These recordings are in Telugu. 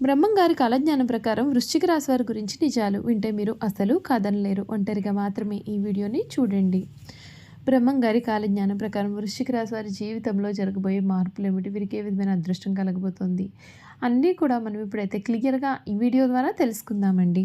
బ్రహ్మంగారి కాలజ్ఞానం ప్రకారం వృశ్చిక రాశి వారి గురించి నిజాలు వింటే మీరు అసలు కదనలేరు ఒంటరిగా మాత్రమే ఈ వీడియోని చూడండి. బ్రహ్మంగారి కాలజ్ఞానం ప్రకారం వృశ్చిక రాశి వారి జీవితంలో జరగబోయే మార్పులు ఏమిటి? వీరికి ఏ విధమైన అదృష్టం కలగబోతోంది? అన్నీ కూడా మనం ఇప్పుడైతే క్లియర్గా ఈ వీడియో ద్వారా తెలుసుకుందామండి.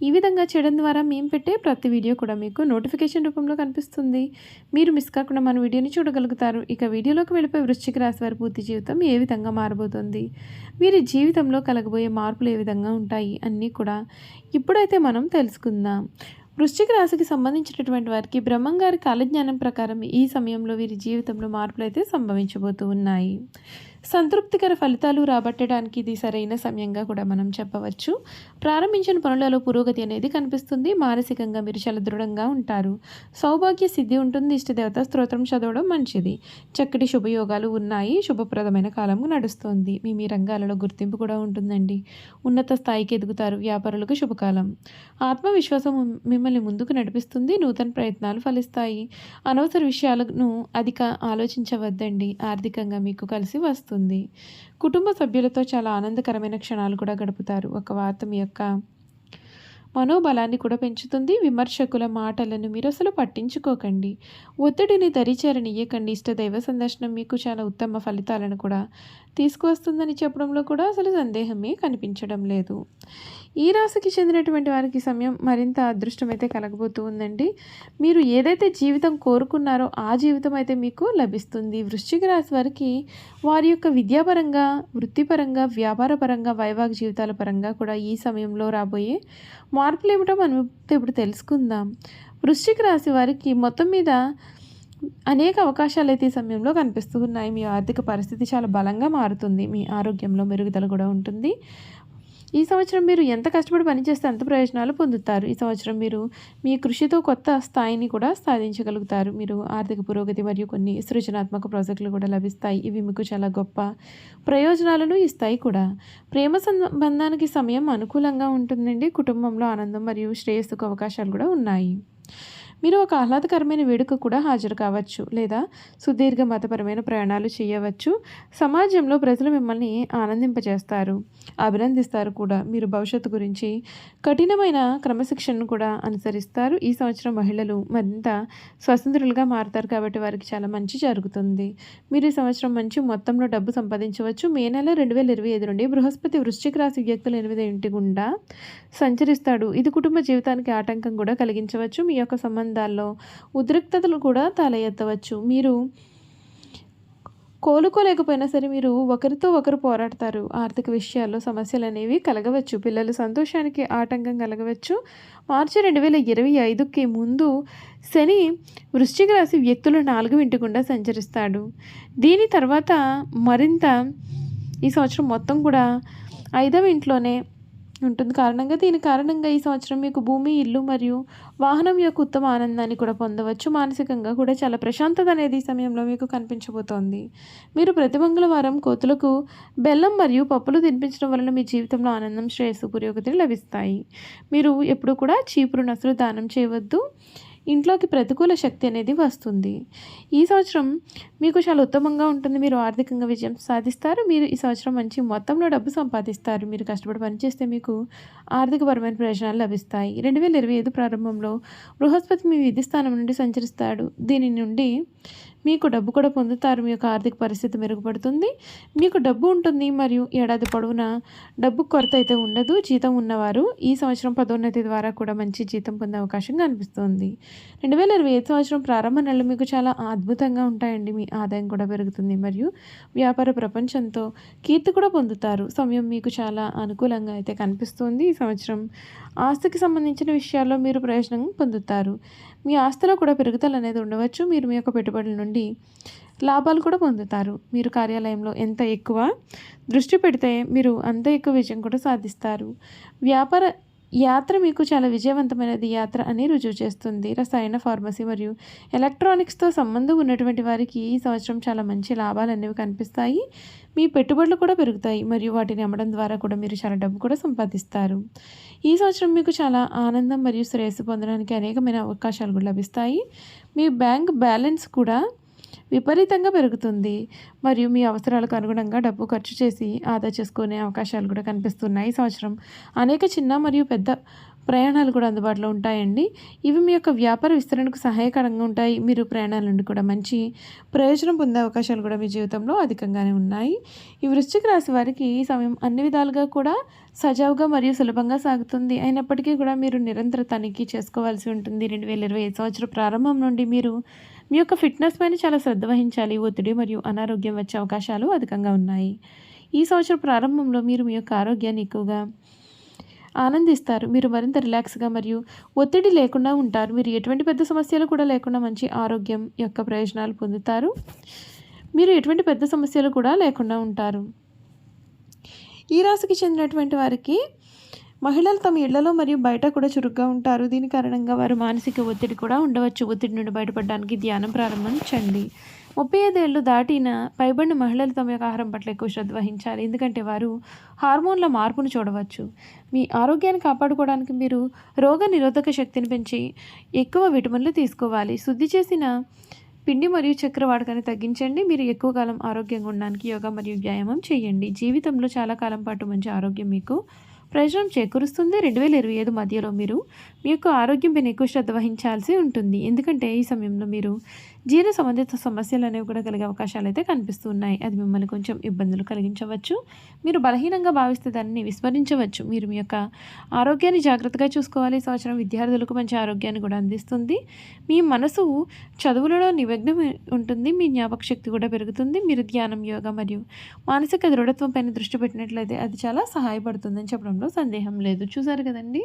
ఈ విధంగా చేయడం ద్వారా మేము పెట్టే ప్రతి వీడియో కూడా మీకు నోటిఫికేషన్ రూపంలో కనిపిస్తుంది. మీరు మిస్ కాకుండా మన వీడియోని చూడగలుగుతారు. ఇక వీడియోలోకి వెళ్ళిపోయి వృశ్చిక రాశి వారి పూర్తి జీవితం ఏ విధంగా మారబోతుంది? వీరి జీవితంలో కలగబోయే మార్పులు ఏ విధంగా ఉంటాయి? అన్నీ కూడా ఇప్పుడైతే మనం తెలుసుకుందాం. వృశ్చిక రాశికి సంబంధించినటువంటి వారికి బ్రహ్మంగారి కాలజ్ఞానం ప్రకారం ఈ సమయంలో వీరి జీవితంలో మార్పులు అయితే సంభవించబోతూ ఉన్నాయి. సంతృప్తికర ఫలితాలు రాబట్టడానికి ఇది సరైన సమయంగా కూడా మనం చెప్పవచ్చు. ప్రారంభించిన పనులలో పురోగతి అనేది కనిపిస్తుంది. మానసికంగా మీరు చాలా దృఢంగా ఉంటారు. సౌభాగ్య సిద్ధి ఉంటుంది. ఇష్టదేవత స్తోత్రం చదవడం మంచిది. చక్కటి శుభయోగాలు ఉన్నాయి. శుభప్రదమైన కాలం నడుస్తుంది. మీ మీ రంగాలలో గుర్తింపు కూడా ఉంటుందండి. ఉన్నత స్థాయికి ఎదుగుతారు. వ్యాపారులకు శుభకాలం. ఆత్మవిశ్వాసం మిమ్మల్ని ముందుకు నడిపిస్తుంది. నూతన ప్రయత్నాలు ఫలిస్తాయి. అనవసర విషయాలను అధిక ఆలోచించవద్దండి. ఆర్థికంగా మీకు కలిసి వస్తుంది. ఉంటుంది కుటుంబ సభ్యులతో చాలా ఆనందకరమైన క్షణాలు కూడా గడుపుతారు. ఒక వార్త మీ యొక్క మనోబలాన్ని కూడా పెంచుతుంది. విమర్శకుల మాటలను మీరు అసలు పట్టించుకోకండి. ఒత్తిడిని దరిచేరనియ్యకండి. ఇష్ట దైవ సందర్శనం మీకు చాలా ఉత్తమ ఫలితాలను కూడా తీసుకువస్తుందని చెప్పడంలో కూడా అసలు సందేహమే కనిపించడం లేదు. ఈ రాశికి చెందినటువంటి వారికి సమయం మరింత అదృష్టం అయితే కలగబోతూ ఉందండి. మీరు ఏదైతే జీవితం కోరుకున్నారో ఆ జీవితం అయితే మీకు లభిస్తుంది. వృశ్చిక రాశి వారికి వారి యొక్క విద్యాపరంగా వృత్తిపరంగా వ్యాపారపరంగా వైవాహిక జీవితాల పరంగా కూడా ఈ సమయంలో రాబోయే మార్పులు ఏమిటో మనం ఇప్పుడు తెలుసుకుందాం. వృశ్చిక రాశి వారికి మొత్తం మీద అనేక అవకాశాలు అయితే ఈ సమయంలో కనిపిస్తూ ఉన్నాయి మీ ఆర్థిక పరిస్థితి చాలా బలంగా మారుతుంది. మీ ఆరోగ్యంలో మెరుగుదల కూడా ఉంటుంది. ఈ సంవత్సరం మీరు ఎంత కష్టపడి పనిచేస్తే అంత ప్రయోజనాలు పొందుతారు. ఈ సంవత్సరం మీరు మీ కృషితో కొత్త స్థాయిని కూడా సాధించగలుగుతారు. మీరు ఆర్థిక పురోగతి మరియు కొన్ని సృజనాత్మక ప్రాజెక్టులు కూడా లభిస్తాయి. ఇవి మీకు చాలా గొప్ప ప్రయోజనాలను ఇస్తాయి కూడా. ప్రేమ సంబంధానికి సమయం అనుకూలంగా ఉంటుందండి. కుటుంబంలో ఆనందం మరియు శ్రేయస్సుకు అవకాశాలు కూడా ఉన్నాయి. మీరు ఒక ఆహ్లాదకరమైన వేడుక కూడా హాజరు కావచ్చు లేదా సుదీర్ఘ మతపరమైన ప్రయాణాలు చేయవచ్చు. సమాజంలో ప్రజలు మిమ్మల్ని ఆనందింపజేస్తారు అభినందిస్తారు కూడా. మీరు భవిష్యత్తు గురించి కఠినమైన క్రమశిక్షణను కూడా అనుసరిస్తారు. ఈ సంవత్సరం మహిళలు మరింత స్వతంత్రులుగా మారుతారు కాబట్టి వారికి చాలా మంచి జరుగుతుంది. మీరు ఈ సంవత్సరం మంచి మొత్తంలో డబ్బు సంపాదించవచ్చు. మే నెల రెండు వేల ఇరవై ఐదు నుండి బృహస్పతి వృశ్చిక రాశి వ్యక్తులు ఎనిమిది ఇంటి గుండా సంచరిస్తాడు. ఇది కుటుంబ జీవితానికి ఆటంకం కూడా కలిగించవచ్చు. మీ యొక్క సంబంధం సంబంధాల్లో ఉద్రిక్తతలు కూడా తల ఎత్తవచ్చు మీరు కోలుకోలేకపోయినా సరే మీరు ఒకరితో ఒకరు పోరాడతారు. ఆర్థిక విషయాల్లో సమస్యలు అనేవి కలగవచ్చు. పిల్లల సంతోషానికి ఆటంకం కలగవచ్చు. మార్చి రెండు వేల ఇరవై ఐదుకి ముందు శని వృశ్చిక రాశి వ్యక్తులు నాలుగు ఇంటికుండా సంచరిస్తాడు. దీని తర్వాత మరింత ఈ సంవత్సరం మొత్తం కూడా ఐదవ ఇంట్లోనే ఉంటుంది. కారణంగా దీని కారణంగా ఈ సంవత్సరం మీకు భూమి ఇల్లు మరియు వాహనం యొక్క ఉత్తమ ఆనందాన్ని కూడా పొందవచ్చు. మానసికంగా కూడా చాలా ప్రశాంతత అనేది ఈ సమయంలో మీకు కనిపించబోతోంది. మీరు ప్రతి మంగళవారం కోతులకు బెల్లం మరియు పప్పులు తినిపించడం వలన మీ జీవితంలో ఆనందం శ్రేయస్సు పురోగతిని లభిస్తాయి. మీరు ఎప్పుడు కూడా చీపురు నసులు దానం చేయవద్దు. ఇంట్లోకి ప్రతికూల శక్తి అనేది వస్తుంది. ఈ సంవత్సరం మీకు చాలా ఉత్తమంగా ఉంటుంది. మీరు ఆర్థికంగా విజయం సాధిస్తారు. మీరు ఈ సంవత్సరం మంచి మొత్తంలో డబ్బు సంపాదిస్తారు. మీరు కష్టపడి పనిచేస్తే మీకు ఆర్థికపరమైన ప్రయోజనాలు లభిస్తాయి. రెండు వేల ఇరవై ఐదు ప్రారంభంలో బృహస్పతి మీ విధి స్థానం నుండి సంచరిస్తాడు. దీని నుండి మీకు డబ్బు కూడా పొందుతారు. మీ యొక్క ఆర్థిక పరిస్థితి మెరుగుపడుతుంది. మీకు డబ్బు ఉంటుంది మరియు ఏడాది పొడవునా డబ్బు కొరత అయితే ఉండదు. జీతం ఉన్నవారు ఈ సంవత్సరం పదోన్నతి ద్వారా కూడా మంచి జీతం పొందే అవకాశం కనిపిస్తుంది. రెండు వేల ఇరవై ఐదు సంవత్సరం ప్రారంభ నెలలు మీకు చాలా అద్భుతంగా ఉంటాయండి. మీ ఆదాయం కూడా పెరుగుతుంది మరియు వ్యాపార ప్రపంచంతో కీర్తి కూడా పొందుతారు. సమయం మీకు చాలా అనుకూలంగా అయితే కనిపిస్తుంది. ఈ సంవత్సరం ఆస్తికి సంబంధించిన విషయాల్లో మీరు ప్రయోజనం పొందుతారు. మీ ఆస్తిలో కూడా పెరుగుదల అనేది ఉండవచ్చు. మీరు మీ యొక్క పెట్టుబడుల నుండి లాభాలు కూడా పొందుతారు. మీరు కార్యాలయంలో ఎంత ఎక్కువ దృష్టి పెడితే మీరు అంత ఎక్కువ విజయం కూడా సాధిస్తారు. వ్యాపార యాత్ర మీకు చాలా విజయవంతమైనది యాత్ర అని రుజువు చేస్తుంది. రసాయన ఫార్మసీ మరియు ఎలక్ట్రానిక్స్తో సంబంధం ఉన్నటువంటి వారికి ఈ సంవత్సరం చాలా మంచి లాభాలు అనేవి కనిపిస్తాయి. మీ పెట్టుబడులు కూడా పెరుగుతాయి మరియు వాటిని అమ్మడం ద్వారా కూడా మీరు చాలా డబ్బు కూడా సంపాదిస్తారు. ఈ సంవత్సరం మీకు చాలా ఆనందం మరియు శ్రేయస్సు పొందడానికి అనేకమైన అవకాశాలు కూడా లభిస్తాయి. మీ బ్యాంక్ బ్యాలెన్స్ కూడా విపరీతంగా పెరుగుతుంది. మరియు మీ అవసరాలకు అనుగుణంగా డబ్బు ఖర్చు చేసి ఆదా చేసుకునే అవకాశాలు కూడా కనిపిస్తున్నాయి ఈ సంవత్సరం. అనేక చిన్న మరియు పెద్ద ప్రయాణాలు కూడా అందుబాటులో ఉంటాయండి. ఇవి మీ యొక్క వ్యాపార విస్తరణకు సహాయకరంగా ఉంటాయి. మీరు ప్రయాణాల నుండి కూడా మంచి ప్రయోజనం పొందే అవకాశాలు కూడా మీ జీవితంలో అధికంగానే ఉన్నాయి. ఈ వృశ్చిక రాశి వారికి ఈ సమయం అన్ని విధాలుగా కూడా సజావుగా మరియు సులభంగా సాగుతుంది. అయినప్పటికీ కూడా మీరు నిరంతర తనిఖీ చేసుకోవాల్సి ఉంటుంది. రెండు వేల ఇరవై ఐదు సంవత్సరం ప్రారంభం నుండి మీరు మీ యొక్క ఫిట్నెస్ పైన చాలా శ్రద్ధ వహించాలి. ఒత్తిడి మరియు అనారోగ్యం వచ్చే అవకాశాలు అధికంగా ఉన్నాయి. ఈ సంవత్సరం ప్రారంభంలో మీరు మీ యొక్క ఆరోగ్యాన్ని ఎక్కువగా ఆనందిస్తారు. మీరు మరింత రిలాక్స్గా మరియు ఒత్తిడి లేకుండా ఉంటారు. మీరు ఎటువంటి పెద్ద సమస్యలు కూడా లేకుండా మంచి ఆరోగ్యం యొక్క ప్రయోజనాలు పొందుతారు. మీరు ఎటువంటి పెద్ద సమస్యలు కూడా లేకుండా ఉంటారు. ఈ రాశికి చెందినటువంటి వారికి మహిళలు తమ ఇళ్ళలో మరియు బయట కూడా చురుగ్గా ఉంటారు. దీని కారణంగా వారు మానసిక ఒత్తిడి కూడా ఉండవచ్చు. ఒత్తిడి నుండి బయటపడడానికి ధ్యానం ప్రారంభించండి ముప్పై ఐదేళ్ళు దాటిన పైబడిన మహిళలు తమ యొక్క ఆహారం పట్ల ఎక్కువ శ్రద్ధ వహించాలి. ఎందుకంటే వారు హార్మోన్ల మార్పును చూడవచ్చు. మీ ఆరోగ్యాన్ని కాపాడుకోవడానికి మీరు రోగ నిరోధక శక్తిని పెంచి ఎక్కువ విటమిన్లు తీసుకోవాలి. శుద్ధి చేసిన పిండి మరియు చక్కెర వాడకాన్ని తగ్గించండి. మీరు ఎక్కువ కాలం ఆరోగ్యంగా ఉండడానికి యోగా మరియు వ్యాయామం చేయండి. జీవితంలో చాలా కాలం పాటు మంచి ఆరోగ్యం మీకు ప్రయోజనం చేకూరుస్తుంది. రెండు వేల ఇరవై ఐదు మధ్యలో మీరు మీ యొక్క ఆరోగ్యంపై ఎక్కువ శ్రద్ధ వహించాల్సి ఉంటుంది. ఎందుకంటే ఈ సమయంలో మీరు జీర్ణ సంబంధిత సమస్యలు అనేవి కూడా కలిగే అవకాశాలు అయితే కనిపిస్తున్నాయి. అది మిమ్మల్ని కొంచెం ఇబ్బందులు కలిగించవచ్చు. మీరు బలహీనంగా భావిస్తే దాన్ని విస్మరించవచ్చు. మీరు మీ యొక్క ఆరోగ్యాన్ని జాగ్రత్తగా చూసుకోవాలి. సంవత్సరం విద్యార్థులకు మంచి ఆరోగ్యాన్ని కూడా అందిస్తుంది. మీ మనసు చదువులలో నిమగ్నం ఉంటుంది. మీ జ్ఞాపక శక్తి కూడా పెరుగుతుంది. మీరు ధ్యానం యోగా మరియు మానసిక దృఢత్వం పైన దృష్టి పెట్టినట్లయితే అది చాలా సహాయపడుతుందని చెప్పడంలో సందేహం లేదు. చూసారు కదండి?